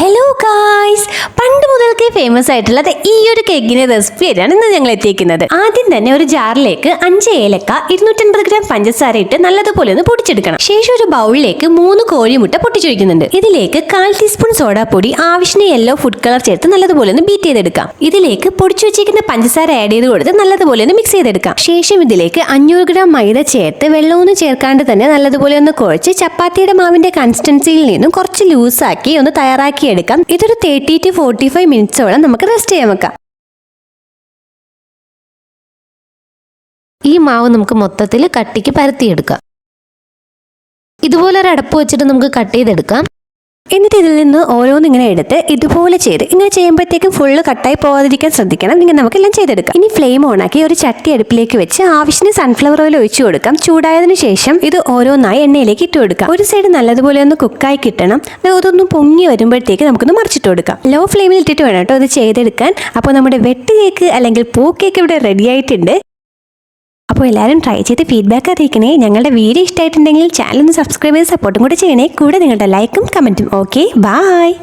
Hello guys പണ്ട് മുതൽക്കേ famous ആയിട്ടുള്ളത് ഈ ഒരു കേക്കിന്റെ റെസിപ്പി ആയിട്ടാണ് ഇന്ന് ഞങ്ങൾ എത്തിയിരിക്കുന്നത് ആദ്യം തന്നെ ഒരു ജാറിലേക്ക് അഞ്ച് ഏലക്ക ഇരുന്നൂറ്റൻപത് ഗ്രാം പഞ്ചസാര ഇട്ട് നല്ലതുപോലെ ഒന്ന് പൊടിച്ചെടുക്കണം. ശേഷം ഒരു ബൗളിലേക്ക് മൂന്ന് കോഴിമുട്ട പൊട്ടിച്ചൊഴിക്കുന്നുണ്ട്. ഇതിലേക്ക് കാൽ ടീസ്പൂൺ സോഡാപ്പൊടി ആവശ്യത്തിന് യെല്ലോ ഫുഡ് കളർ ചേർത്ത് നല്ലതുപോലെ ഒന്ന് ബീറ്റ് ചെയ്തെടുക്കാം. ഇതിലേക്ക് പൊടിച്ചു വെച്ചിരിക്കുന്ന പഞ്ചസാര ആഡ് ചെയ്ത് കൊടുത്ത് നല്ലതുപോലെ ഒന്ന് മിക്സ് ചെയ്തെടുക്കാം. ശേഷം ഇതിലേക്ക് അഞ്ഞൂറ് ഗ്രാം മൈദ ചേർത്ത് വെള്ളമൊന്നും ചേർക്കാണ്ട് തന്നെ നല്ലതുപോലെ ഒന്ന് കുഴച്ച് ചപ്പാത്തിയുടെ മാവിന്റെ കൺസിസ്റ്റൻസിയിൽ നിന്നും കുറച്ച് ലൂസാക്കി ഒന്ന് തയ്യാറാക്കി എടുക്കാം. ഇതൊരു തേർട്ടി ടു ഫോർട്ടി ഫൈവ് മിനിറ്റ്സോളം നമുക്ക് റെസ്റ്റ് ചെയ്യാൻ വെക്കാം. ഈ മാവ് നമുക്ക് മൊത്തത്തിൽ കട്ടിക്ക് പരത്തിയെടുക്കാം. ഇതുപോലെ ഒരു അടപ്പ് വെച്ചിട്ട് നമുക്ക് കട്ട് ചെയ്തെടുക്കാം. എന്നിട്ട് ഇതിൽ നിന്ന് ഓരോന്ന് ഇങ്ങനെ എടുത്ത് ഇതുപോലെ ചെയ്ത് ഇങ്ങനെ ചെയ്യുമ്പോഴത്തേക്കും ഫുള്ള് കട്ടായി പോകാതിരിക്കാൻ ശ്രദ്ധിക്കണം. ഇങ്ങനെ നമുക്കെല്ലാം ചെയ്തെടുക്കാം. ഇനി ഫ്ലെയിം ഓണാക്കി ഒരു ചട്ടി അടുപ്പിലേക്ക് വെച്ച് ആവശ്യത്തിന് സൺഫ്ലവർ ഓയിൽ ഒഴിച്ചു കൊടുക്കാം. ചൂടായതിനു ശേഷം ഇത് ഓരോന്നായി എണ്ണയിലേക്ക് ഇട്ട് കൊടുക്കാം. ഒരു സൈഡ് നല്ലതുപോലെ ഒന്ന് കുക്കായി കിട്ടണം. അതൊന്ന് പൊങ്ങി വരുമ്പോഴത്തേക്ക് നമുക്കൊന്ന് മറിച്ചിട്ട് കൊടുക്കാം. ലോ ഫ്ലെയിമിൽ ഇട്ടിട്ട് വേണം കേട്ടോ ഇത് ചെയ്തെടുക്കാൻ. അപ്പോൾ നമ്മുടെ വെട്ട് കേക്ക് അല്ലെങ്കിൽ പൂ കേക്ക് ഇവിടെ റെഡി ആയിട്ടുണ്ട്. അപ്പോൾ എല്ലാവരും ട്രൈ ചെയ്ത് ഫീഡ്ബാക്ക് അറിയിക്കണേ ഞങ്ങളുടെ വീഡിയോ ഇഷ്ടമായിട്ടുണ്ടെങ്കിൽ ചാനൽ ഒന്ന് സബ്സ്ക്രൈബ് ചെയ്ത് സപ്പോർട്ടും കൂടെ ചെയ്യണേ. കൂടെ നിങ്ങളുടെ ലൈക്കും കമന്റും ഓക്കെ ബായ്